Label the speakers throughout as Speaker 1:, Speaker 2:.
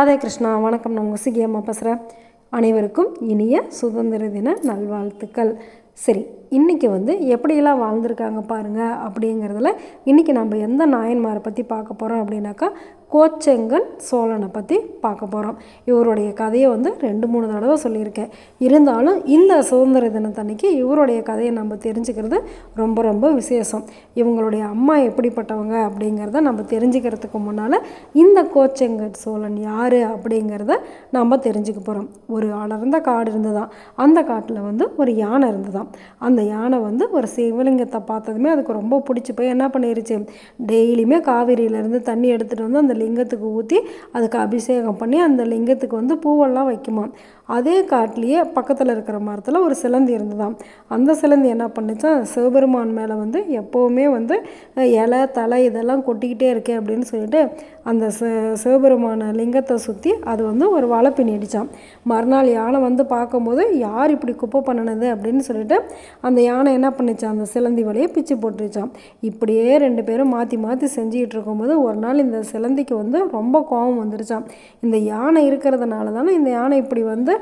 Speaker 1: ராதே கிருஷ்ணா வணக்கம். நான் உங்கள் சிகியம்மா பேசுகிறேன் அனைவருக்கும் இனிய சுதந்திர தின நல்வாழ்த்துக்கள். சரி இன்றைக்கி வந்து எப்படியெல்லாம் வாழ்ந்திருக்காங்க பாருங்கள் அப்படிங்கிறதுல இன்றைக்கி நம்ம எந்த நாயன்மாரை பற்றி பார்க்க போகிறோம் அப்படின்னாக்கா கோச்செங்கன் சோழனை பற்றி பார்க்க போகிறோம் இவருடைய கதையை வந்து ரெண்டு மூணு தடவை சொல்லியிருக்கேன். இருந்தாலும் இந்த சுதந்திர தினத்தன்னைக்கு இவருடைய கதையை நம்ம தெரிஞ்சுக்கிறது ரொம்ப ரொம்ப விசேஷம். இவங்களுடைய அம்மா எப்படிப்பட்டவங்க அப்படிங்கிறத நம்ம தெரிஞ்சுக்கிறதுக்கு முன்னால் இந்த கோச்செங்கன் சோழன் யார் அப்படிங்கிறத நம்ம தெரிஞ்சுக்க போகிறோம் ஒரு அடர்ந்த காடு இருந்ததாம். அந்த காட்டில் வந்து ஒரு யானை இருந்ததாம். அந்த யானை வந்து ஒரு சிவலிங்கத்தை பார்த்ததுமே அதுக்கு ரொம்ப பிடிச்சி போய் என்ன பண்ணிருச்சு? டெய்லியுமே காவிரியிலேருந்து தண்ணி எடுத்துகிட்டு வந்து அந்த லிங்கத்துக்கு ஊற்றி அதுக்கு அபிஷேகம் பண்ணி அந்த லிங்கத்துக்கு வந்து பூவெல்லாம் வைக்குமா? அதே காட்டிலேயே பக்கத்தில் இருக்கிற மரத்தில் ஒரு சிலந்தி இருந்ததாம். அந்த சிலந்தி என்ன பண்ணுச்சா சிவபெருமான் மேலே வந்து எப்போவுமே வந்து இலை தலை இதெல்லாம் கொட்டிக்கிட்டே இருக்கே அப்படின்னு சொல்லிட்டு அந்த ச சிவபெருமான லிங்கத்தை சுற்றி அது வந்து ஒரு வலை பின்னிடிச்சான் மறுநாள் யானை வந்து பார்க்கும்போது யார் இப்படி குப்பை பண்ணினது? அப்படின்னு சொல்லிட்டு அந்த யானை என்ன பண்ணிச்சான் அந்த சிலந்தி வலையை பிச்சு போட்டுருச்சான் இப்படியே ரெண்டு பேரும் மாற்றி மாற்றி செஞ்சுக்கிட்டு இருக்கும்போது ஒரு நாள் இந்த சிலந்திக்கு வந்து ரொம்ப கோபம் வந்துருச்சான் இந்த யானை இருக்கிறதுனால தானே இந்த யானை இப்படி வந்து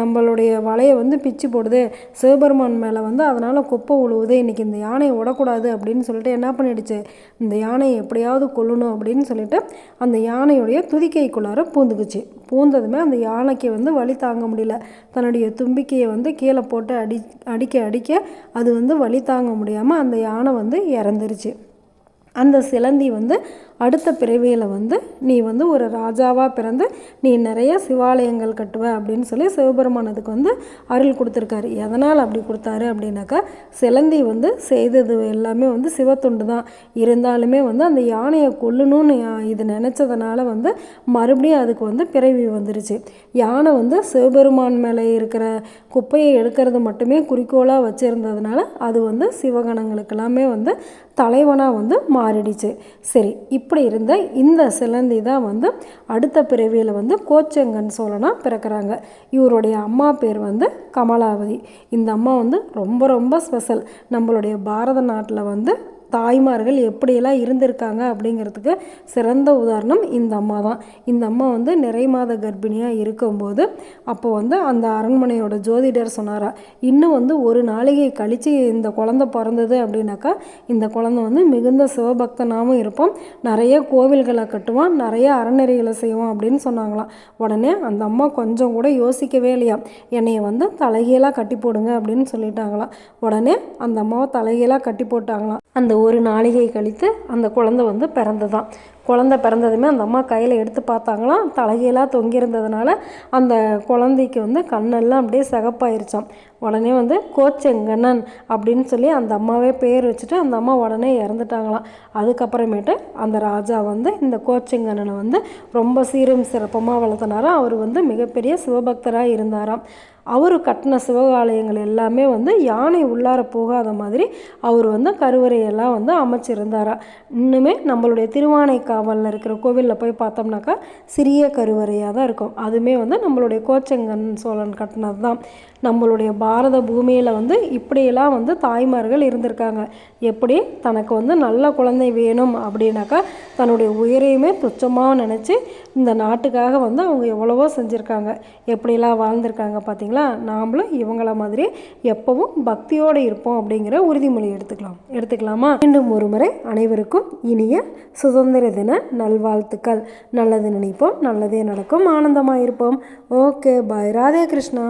Speaker 1: நம்மளுடைய வலையை வந்து பிச்சு போடுது. சிவபெருமான் மேலே வந்து அதனால் குப்பை உழுவுது. இன்றைக்கி இந்த யானையை விடக்கூடாது அப்படின்னு சொல்லிட்டு என்ன பண்ணிடுச்சு? இந்த யானையை எப்படியாவது கொல்லணும் அப்படின்னு சொல்லிட்டு அந்த யானையுடைய துதிக்கைக்குள்ளார பூந்துக்குச்சு. பூந்ததுமே அந்த யானைக்கு வந்து வலி தாங்க முடியல. தன்னுடைய தும்பிக்கையை வந்து கீழே போட்டு அடி அடிக்க அடிக்க அது வந்து வலி தாங்க முடியாமல் அந்த யானை வந்து இறந்துருச்சு. அந்த சிலந்தி வந்து அடுத்த பிறவியில் வந்து நீ வந்து ஒரு ராஜாவாக பிறந்து நீ நிறைய சிவாலயங்கள் கட்டுவ அப்படின்னு சொல்லி சிவபெருமானதுக்கு வந்து அருள் கொடுத்துருக்காரு. எதனால் அப்படி கொடுத்தாரு அப்படின்னாக்கா சிலந்தி வந்து செய்தது எல்லாமே வந்து சிவத்துண்டு தான். இருந்தாலுமே வந்து அந்த யானையை கொல்லணும்னு இது நினச்சதுனால வந்து மறுபடியும் அதுக்கு வந்து பிறவி வந்துருச்சு. யானை வந்து சிவபெருமான் மேலே இருக்கிற குப்பையை எடுக்கிறது மட்டுமே குறிக்கோளாக வச்சுருந்ததுனால அது வந்து சிவகணங்களுக்கெல்லாமே வந்து தலைவனாக வந்து மாறிடுச்சு. சரி இப்படி இருந்த இந்த சிலந்தி தான் வந்து அடுத்த பிறவியில் வந்து கோச்செங்கன் சோழனாக பிறக்கிறாங்க. இவருடைய அம்மா பேர் வந்து கமலாவதி. இந்த அம்மா வந்து ரொம்ப ரொம்ப ஸ்பெஷல் நம்மளுடைய பாரத நாட்டில் வந்து தாய்மார்கள் எப்படியெல்லாம் இருந்திருக்காங்க அப்படிங்கிறதுக்கு சிறந்த உதாரணம் இந்த அம்மா தான். இந்த அம்மா வந்து நிறை மாத கர்ப்பிணியாக இருக்கும்போது அப்போ வந்து அந்த அரண்மனையோட ஜோதிடர் சொன்னாரா இன்னும் வந்து ஒரு நாளிகை கழித்து இந்த குழந்த பிறந்தது அப்படின்னாக்கா இந்த குழந்தை வந்து மிகுந்த சிவபக்தனாகவும் இருப்பான். நிறைய கோவில்களை கட்டுவான் நிறைய அறநெறிகளை செய்வான் அப்படின்னு சொன்னாங்களாம். உடனே அந்த அம்மா கொஞ்சம் கூட யோசிக்கவே இல்லையா என்னைய வந்து தலைகீழாக கட்டி போடுங்க அப்படின்னு சொல்லிட்டாங்களாம். உடனே அந்த அம்மாவை தலைகீழாக கட்டி போட்டாங்களாம். அந்த ஒரு நாளிகை கழித்து அந்த குழந்தை வந்து பிறந்ததான். குழந்த பிறந்ததுமே அந்த அம்மா கையில் எடுத்து பார்த்தாங்களாம். தலைகீழாக தொங்கியிருந்ததுனால அந்த குழந்தைக்கு வந்து கண்ணெல்லாம் அப்படியே சிகப்பாயிருச்சான் உடனே வந்து கோச்செங்கண்ணன் அப்படின்னு சொல்லி அந்த அம்மாவே பேர் வச்சுட்டு அந்த அம்மா உடனே இறந்துட்டாங்களாம். அதுக்கப்புறமேட்டு அந்த ராஜா வந்து இந்த கோச்செங்கண்ணனை வந்து ரொம்ப சீரும் சிறப்பமாக வளர்த்தினாராம். அவர் வந்து மிகப்பெரிய சிவபக்தராக இருந்தாராம். அவர் கட்டின சிவகாலயங்கள் எல்லாமே வந்து யானை உள்ளார போகாத மாதிரி அவர் வந்து கருவறையெல்லாம் வந்து அமைச்சிருந்தாரா இன்னுமே நம்மளுடைய திருவானை காவலில் இருக்கிற கோவிலில் போய் பார்த்தோம்னாக்கா சிறிய கருவறையாக தான் இருக்கும். அதுவுமே வந்து நம்மளுடைய கோச்சங்கன் சோழன் கட்டினது தான் நம்மளுடைய பாரத பூமியில் வந்து இப்படியெல்லாம் வந்து தாய்மார்கள் இருந்திருக்காங்க. எப்படி? தனக்கு வந்து நல்ல குழந்தை வேணும் அப்படின்னாக்கா தன்னுடைய உயிரையுமே துச்சமாக நினச்சி இந்த நாட்டுக்காக வந்து அவங்க எவ்வளவோ செஞ்சுருக்காங்க. எப்படியெல்லாம் வாழ்ந்திருக்காங்க பார்த்தீங்களா நாமளும் இவங்கள மாதிரி எப்பவும் பக்தியோடு இருப்போம் அப்படிங்கிற உறுதிமொழி எடுத்துக்கலாம். எடுத்துக்கலாமா? மீண்டும் ஒரு முறை அனைவருக்கும் இனிய சுதந்திர தின நல்வாழ்த்துக்கள். நல்லது நினைப்போம் நல்லதே நடக்கும் ஆனந்தமாக இருப்போம் ஓகே பாய். ராதே கிருஷ்ணா.